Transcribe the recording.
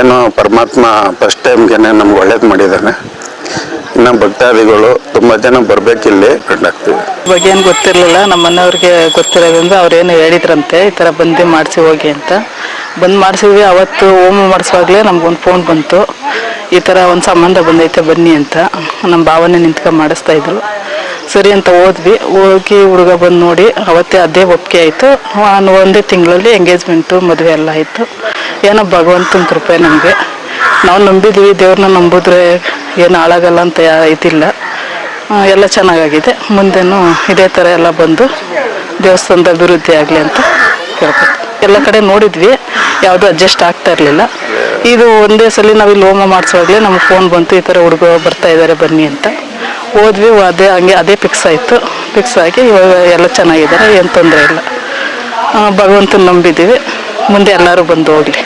ಏನೋ ಪರಮಾತ್ಮ ಫಸ್ಟ್ ಟೈಮ್ಗೆ ನಮ್ಗೆ ಒಳ್ಳೇದು ಮಾಡಿದ್ದಾನೆ ಇನ್ನು ಭಕ್ತಾದಿಗಳು ತುಂಬ ಜನ ಬರಬೇಕಿಲ್ಲಿ ಕಂಡಾಗ್ತೀವಿ. ಬಗ್ಗೆ ಏನು ಗೊತ್ತಿರಲಿಲ್ಲ, ನಮ್ಮ ಮನೆಯವ್ರಿಗೆ ಗೊತ್ತಿರೋದ್ರಿಂದ ಅವ್ರೇನು ಹೇಳಿದ್ರಂತೆ, ಈ ಥರ ಬಂದು ಮಾಡಿಸಿ ಹೋಗಿ ಅಂತ. ಬಂದು ಮಾಡಿಸಿದ್ವಿ, ಅವತ್ತು ಹೋಮ ಮಾಡಿಸುವಾಗಲೇ ನಮ್ಗೊಂದು ಫೋನ್ ಬಂತು. ಈ ಥರ ಒಂದು ಸಂಬಂಧ ಬಂದೈತೆ, ಬನ್ನಿ ಅಂತ. ನಮ್ಮ ಭಾವನೆ ನಿಂತ್ಕೊಂಡು ಮಾಡಿಸ್ತಾ ಇದ್ರು. ಸರಿ ಅಂತ ಹೋದ್ವಿ. ಹೋಗಿ ಹುಡುಗ ಬಂದು ನೋಡಿ, ಅವತ್ತೇ ಅದೇ ಒಪ್ಪಿಗೆ ಆಯಿತು. ಒಂದೇ ತಿಂಗಳಲ್ಲಿ ಎಂಗೇಜ್ಮೆಂಟು ಮದುವೆ ಎಲ್ಲ ಆಯಿತು. ಏನೋ ಭಗವಂತನ ಕೃಪೆ ನಮಗೆ. ನಾವು ನಂಬಿದ್ವಿ, ದೇವ್ರನ್ನ ನಂಬಿದ್ರೆ ಏನು ಹಾಳಾಗಲ್ಲ ಅಂತ ಯಾ ಇದಿಲ್ಲ. ಎಲ್ಲ ಚೆನ್ನಾಗಾಗಿದೆ. ಮುಂದೆನೂ ಇದೇ ಥರ ಎಲ್ಲ ಬಂದು ದೇವಸ್ಥಾನದ ಅಭಿವೃದ್ಧಿ ಆಗಲಿ ಅಂತ ಕೇಳ್ಕೊತೀವಿ ಎಲ್ಲ ಕಡೆ ನೋಡಿದ್ವಿ, ಯಾವುದು ಅಡ್ಜಸ್ಟ್ ಆಗ್ತಾ ಇರಲಿಲ್ಲ. ಇದು ಒಂದೇ ಸಲ ನಾವು ಇಲ್ಲಿ ಹೋಮ ಮಾಡಿಸುವಾಗಲೇ ನಮ್ಗೆ ಫೋನ್ ಬಂತು, ಈ ಥರ ಹುಡುಗ ಬರ್ತಾ ಇದ್ದಾರೆ ಬನ್ನಿ ಅಂತ. ಹೋದ್ವಿ ಅದೇ ಹಂಗೆ, ಅದೇ ಫಿಕ್ಸ್ ಆಯಿತು. ಫಿಕ್ಸ್ ಆಗಿ ಇವಾಗ ಎಲ್ಲ ಚೆನ್ನಾಗಿದ್ದಾರೆ, ಏನು ತೊಂದರೆ ಇಲ್ಲ. ಭಗವಂತನ ನಂಬಿದ್ದೀವಿ ಮುಂದೆ ಎಲ್ಲರೂ ಬಂದು ಹೋಗಲಿ.